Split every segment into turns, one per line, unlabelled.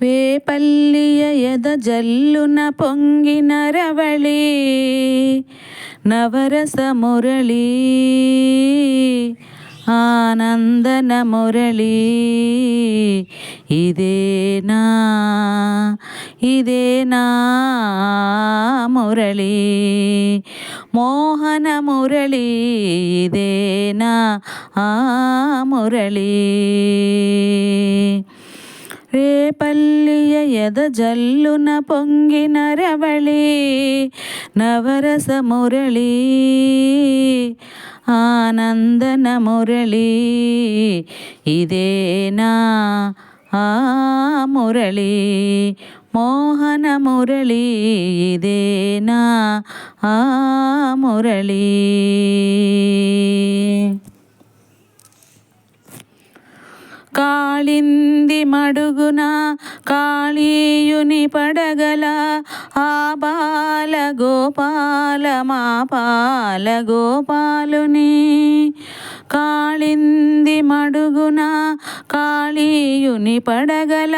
వేపల్లియ ఎద జల్లున పొంగిన రవళి నవరస మురళి ఆనందన మురళి ఇదేనా ఇదేనా మురళి మోహన మురళి ఇదేనా ఆ మురళి రేపల్లియ ఎద జల్లున పొంగిన రవళి నవరస మురళి ఆనందన మురళి ఇదేనా ఆ మురళి మోహన మురళి ఇదేనా ఆ మురళి కాళింది మడుగున కాళీయుని పడగల ఆ బాల గోపాల మా పాల గోపాలుని కాళింది మడుగున కాళీయుని పడగల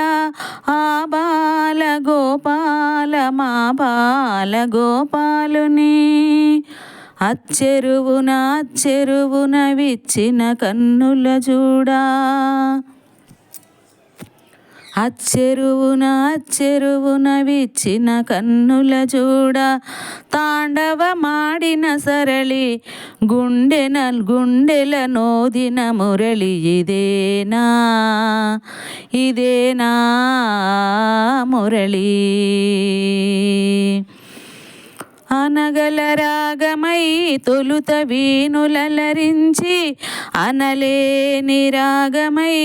ఆ బాల గోపాల మా బాల గోపాలుని అచ్చెరువున అచ్చెరువున విచ్చిన కన్నుల చూడా అచ్చెరువున అచ్చెరువున విచ్చిన కన్నుల చూడ తాండవమాడిన సరళి గుండెన గుండెల నోదిన మురళి ఇదేనా? ఇదేనా మురళి? అనగల రాగమై తొలుత వీణులలరించి అనలేని రాగమై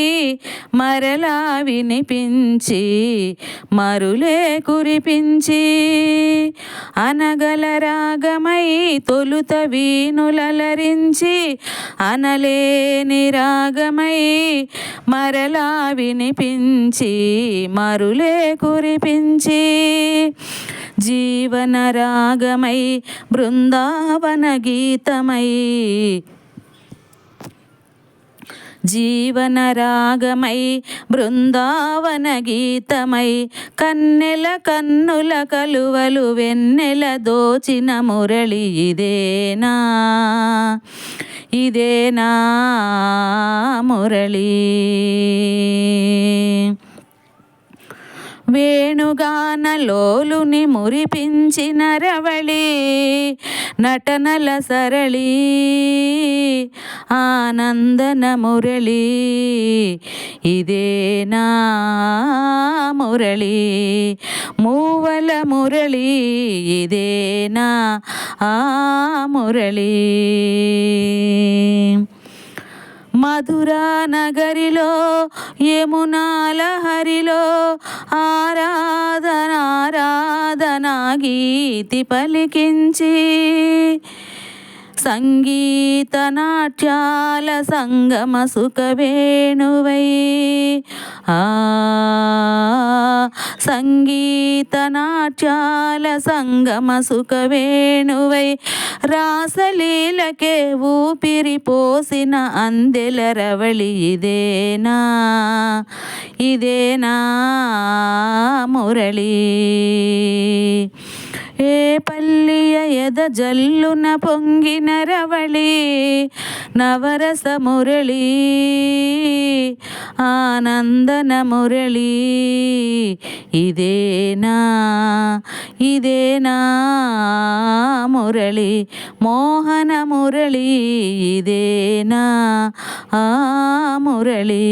మరలా వినిపించి మరులే కురిపించి అనగల రాగమై తొలుత వీణులలరించి అనలేని రాగమై మరలా వినిపించి మరులే కురిపించి జీవన రాగమై బృందావన గీతమై. జీవన రాగమై బృందావన గీతమై కన్నెల కన్నుల కలువలు వెన్నెల దోచిన మురళి ఇదేనా? ఇదేనా మురళీ? వేణుగానలోలుని మురిపించిన రవళి నటనల సరళి ఆనందన మురళి ఇదేనా మురళి మూవల మురళి ఇదేనా ఆ మురళి. మధురా నగరిలో యమునాల హరిలో ఆరాధన గీతి పలికించి సంగీత నాట్యాల సంగమ సుఖ వేణువై. ఆ సంగీత నాట్యాల సంగమ సుఖ వేణువై రాసలీలకే ఊపిరి పోసిన అందెల రవళి ఇదేనా? ఇదేనా మురళి? ఏ పల్లియ ఎద జల్లున పొంగిన రవళి? నవరస మురళి ఆనందన మురళి ఇదేనా ఇదేనా మురళి మోహన మురళి ఇదేనా ఆ మురళి